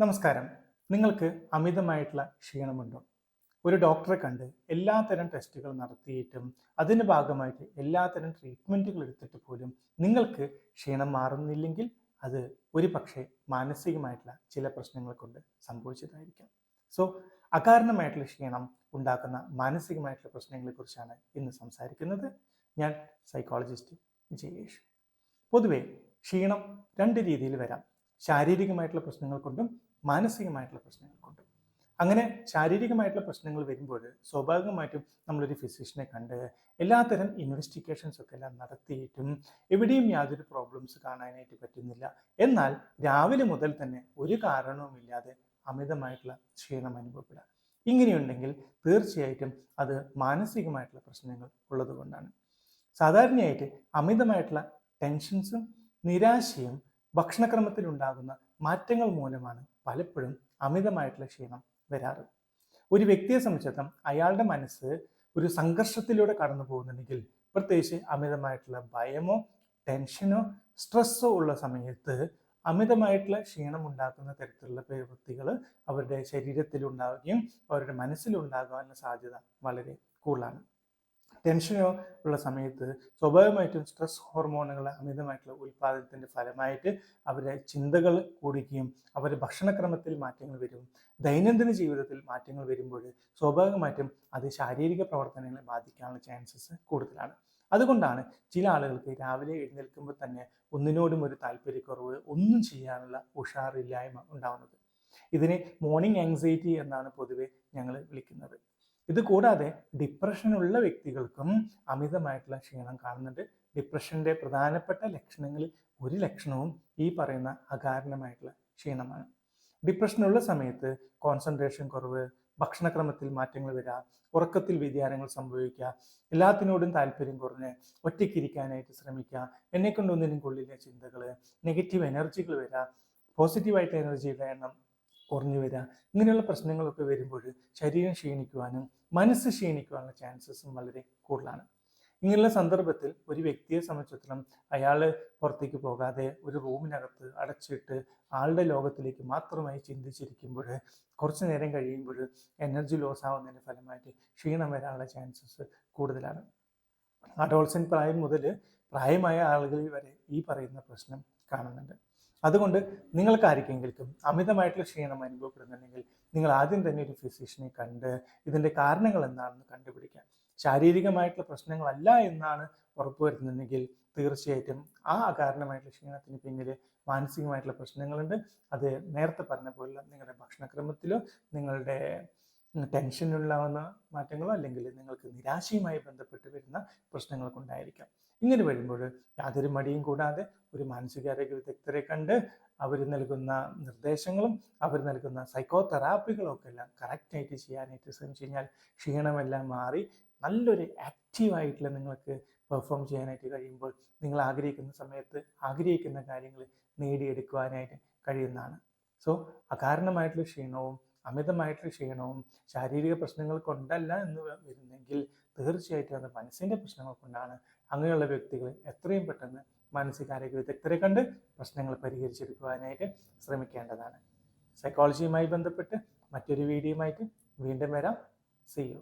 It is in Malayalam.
നമസ്കാരം. നിങ്ങൾക്ക് അമിതമായിട്ടുള്ള ക്ഷീണമുണ്ടോ? ഒരു ഡോക്ടറെ കണ്ട് എല്ലാത്തരം ടെസ്റ്റുകൾ നടത്തിയിട്ടും അതിന്റെ ഭാഗമായിട്ട് എല്ലാത്തരം ട്രീറ്റ്മെന്റുകൾ എടുത്തിട്ട് പോലും നിങ്ങൾക്ക് ക്ഷീണം മാറുന്നില്ലെങ്കിൽ അത് ഒരു പക്ഷേ മാനസികമായിട്ടുള്ള ചില പ്രശ്നങ്ങൾ കൊണ്ട് സംഭവിച്ചതായിരിക്കാം. സോ അകാരണമായിട്ടുള്ള ക്ഷീണം ഉണ്ടാക്കുന്ന മാനസികമായിട്ടുള്ള പ്രശ്നങ്ങളെക്കുറിച്ചാണ് ഇന്ന് സംസാരിക്കുന്നത്. ഞാൻ സൈക്കോളജിസ്റ്റ് ജയേഷ്. പൊതുവെ ക്ഷീണം രണ്ട് രീതിയിൽ വരാം. ശാരീരികമായിട്ടുള്ള പ്രശ്നങ്ങൾ കൊണ്ടും മാനസികമായിട്ടുള്ള പ്രശ്നങ്ങൾ കൊണ്ടും അങ്ങനെ ശാരീരികമായിട്ടുള്ള പ്രശ്നങ്ങൾ വരുമ്പോൾ സ്വാഭാവികമായിട്ടും നമ്മളൊരു ഫിസിഷ്യനെ കണ്ട് എല്ലാത്തരം ഇൻവെസ്റ്റിഗേഷൻസ് ഒക്കെ എല്ലാം നടത്തിയിട്ടും എവിടെയും യാതൊരു പ്രോബ്ലംസ് കാണാനായിട്ട് പറ്റുന്നില്ല. എന്നാൽ രാവിലെ മുതൽ തന്നെ ഒരു കാരണവുമില്ലാതെ അമിതമായിട്ടുള്ള ക്ഷീണം അനുഭവപ്പെടുക. ഇങ്ങനെയുണ്ടെങ്കിൽ തീർച്ചയായിട്ടും അത് മാനസികമായിട്ടുള്ള പ്രശ്നങ്ങൾ ഉള്ളത് കൊണ്ടാണ്. സാധാരണയായിട്ട് അമിതമായിട്ടുള്ള ടെൻഷൻസും നിരാശയും ഭക്ഷണക്രമത്തിൽ ഉണ്ടാകുന്ന മാറ്റങ്ങൾ മൂലമാണ് പലപ്പോഴും അമിതമായിട്ടുള്ള ക്ഷീണം വരാറ്. ഒരു വ്യക്തിയെ സംബന്ധിച്ചിടത്തോളം അയാളുടെ മനസ്സ് ഒരു സംഘർഷത്തിലൂടെ കടന്നു പോകുന്നുണ്ടെങ്കിൽ പ്രത്യേകിച്ച് അമിതമായിട്ടുള്ള ഭയമോ ടെൻഷനോ സ്ട്രെസ്സോ ഉള്ള സമയത്ത് അമിതമായിട്ടുള്ള ക്ഷീണം ഉണ്ടാക്കുന്ന തരത്തിലുള്ള പ്രവൃത്തികൾ അവരുടെ ശരീരത്തിൽ ഉണ്ടാവുകയും അവരുടെ മനസ്സിലുണ്ടാകാനുള്ള സാധ്യത വളരെ കൂടുതലാണ്. ടെൻഷനോ ഉള്ള സമയത്ത് സ്വാഭാവികമായിട്ടും സ്ട്രെസ് ഹോർമോണുകൾ അമിതമായിട്ടുള്ള ഉൽപ്പാദനത്തിന്റെ ഫലമായിട്ട് അവരുടെ ചിന്തകൾ കൂടുകയും അവരുടെ ഭക്ഷണക്രമത്തിൽ മാറ്റങ്ങൾ വരും. ദൈനംദിന ജീവിതത്തിൽ മാറ്റങ്ങൾ വരുമ്പോൾ സ്വാഭാവികമായിട്ടും അത് ശാരീരിക പ്രവർത്തനങ്ങളെ ബാധിക്കാനുള്ള ചാൻസസ് കൂടുതലാണ്. അതുകൊണ്ടാണ് ചില ആളുകൾക്ക് രാവിലെ എഴുന്നേൽക്കുമ്പോൾ തന്നെ ഒന്നിനോടും ഒരു താല്പര്യക്കുറവ് ഒന്നും ചെയ്യാനുള്ള ഉഷാറില്ലായ്മ ഉണ്ടാവുന്നത്. ഇതിനെ മോർണിംഗ് ആങ്സൈറ്റി എന്നാണ് പൊതുവെ ഞങ്ങൾ വിളിക്കുന്നത്. ഇത് കൂടാതെ ഡിപ്രഷനുള്ള വ്യക്തികൾക്കും അമിതമായിട്ടുള്ള ക്ഷീണം കാണുന്നുണ്ട്. ഡിപ്രഷന്റെ പ്രധാനപ്പെട്ട ലക്ഷണങ്ങളിൽ ഒരു ലക്ഷണവും ഈ പറയുന്ന അകാരണമായിട്ടുള്ള ക്ഷീണമാണ്. ഡിപ്രഷനുള്ള സമയത്ത് കോൺസെൻട്രേഷൻ കുറവ് ഭക്ഷണക്രമത്തിൽ മാറ്റങ്ങൾ വരിക ഉറക്കത്തിൽ വ്യതിയാനങ്ങൾ സംഭവിക്കുക എല്ലാത്തിനോടും താല്പര്യം കുറഞ്ഞ് ഒറ്റയ്ക്കിരിക്കാനായിട്ട് ശ്രമിക്കുക എന്നെ കൊണ്ടൊന്നിനും കൊള്ളില്ല ചിന്തകൾ നെഗറ്റീവ് എനർജികൾ വരിക പോസിറ്റീവായിട്ട് എനർജിയുടെ എണ്ണം കുറഞ്ഞു വരിക ഇങ്ങനെയുള്ള പ്രശ്നങ്ങളൊക്കെ വരുമ്പോൾ ശരീരം ക്ഷീണിക്കുവാനും മനസ്സ് ക്ഷീണിക്കുവാനുള്ള ചാൻസസും വളരെ കൂടുതലാണ്. ഇങ്ങനെയുള്ള സന്ദർഭത്തിൽ ഒരു വ്യക്തിയെ സംബന്ധിച്ചിടത്തോളം അയാൾ പുറത്തേക്ക് പോകാതെ ഒരു റൂമിനകത്ത് അടച്ചിട്ട് ആളുടെ ലോകത്തിലേക്ക് മാത്രമായി ചിന്തിച്ചിരിക്കുമ്പോൾ കുറച്ച് നേരം കഴിയുമ്പോൾ എനർജി ലോസ് ആവുന്നതിന്റെ ഫലമായിട്ട് ക്ഷീണം വരാനുള്ള ചാൻസസ് കൂടുതലാണ്. അഡോൾസൻ പ്രായം മുതൽ പ്രായമായ ആളുകളിൽ വരെ ഈ പറയുന്ന പ്രശ്നം കാണുന്നുണ്ട്. അതുകൊണ്ട് നിങ്ങൾക്ക് ആർക്കെങ്കിലും അമിതമായിട്ടുള്ള ക്ഷീണം അനുഭവപ്പെടുന്നുണ്ടെങ്കിൽ നിങ്ങൾ ആദ്യം തന്നെ ഒരു ഫിസിഷ്യനെ കണ്ട് ഇതിന്റെ കാരണങ്ങൾ എന്താണെന്ന് കണ്ടുപിടിക്കാം. ശാരീരികമായിട്ടുള്ള പ്രശ്നങ്ങളല്ല എന്നാണ് ഉറപ്പുവരുത്തുന്നുണ്ടെങ്കിൽ തീർച്ചയായിട്ടും ആ അകാരണമായിട്ടുള്ള ക്ഷീണത്തിന് പിന്നിൽ മാനസികമായിട്ടുള്ള പ്രശ്നങ്ങളുണ്ട്. അത് നേരത്തെ പറഞ്ഞ പോലെ നിങ്ങളുടെ ഭക്ഷണക്രമത്തിലോ നിങ്ങളുടെ ടെൻഷനിലുണ്ടാവുന്ന മാറ്റങ്ങളോ അല്ലെങ്കിൽ നിങ്ങൾക്ക് നിരാശയുമായി ബന്ധപ്പെട്ട് വരുന്ന പ്രശ്നങ്ങളൊക്കെ ഉണ്ടായിരിക്കാം ഇങ്ങനെ വരുമ്പോൾ യാതൊരു മടിയും കൂടാതെ ഒരു മാനസികാരോഗ്യ വിദഗ്ധരെ കണ്ട് അവർ നൽകുന്ന നിർദ്ദേശങ്ങളും അവർ നൽകുന്ന സൈക്കോ തെറാപ്പികളും ഒക്കെ എല്ലാം കറക്റ്റായിട്ട് ചെയ്യാനായിട്ട് ശ്രമിച്ചു കഴിഞ്ഞാൽ ക്ഷീണമെല്ലാം മാറി നല്ലൊരു ആക്റ്റീവായിട്ടുള്ള നിങ്ങൾക്ക് പെർഫോം ചെയ്യാനായിട്ട് കഴിയുമ്പോൾ നിങ്ങൾ ആഗ്രഹിക്കുന്ന സമയത്ത് ആഗ്രഹിക്കുന്ന കാര്യങ്ങൾ നേടിയെടുക്കുവാനായിട്ട് കഴിയുന്നതാണ്. സോ അകാരണമായിട്ടുള്ള ക്ഷീണവും അമിതമായിട്ടുള്ള ക്ഷീണവും ശാരീരിക പ്രശ്നങ്ങൾ കൊണ്ടല്ല എന്ന് വരുന്നെങ്കിൽ തീർച്ചയായിട്ടും അത് മനസ്സിന്റെ പ്രശ്നങ്ങൾ കൊണ്ടാണ് അങ്ങനെയുള്ള വ്യക്തികൾ എത്രയും പെട്ടെന്ന് മാനസികാരോഗ്യ വിദഗ്ധരെ കണ്ട് പ്രശ്നങ്ങൾ പരിഹരിച്ചെടുക്കുവാനായിട്ട് ശ്രമിക്കേണ്ടതാണ്. സൈക്കോളജിയുമായി ബന്ധപ്പെട്ട് മറ്റൊരു വീഡിയോയുമായിട്ട് വീണ്ടും വരാം. C U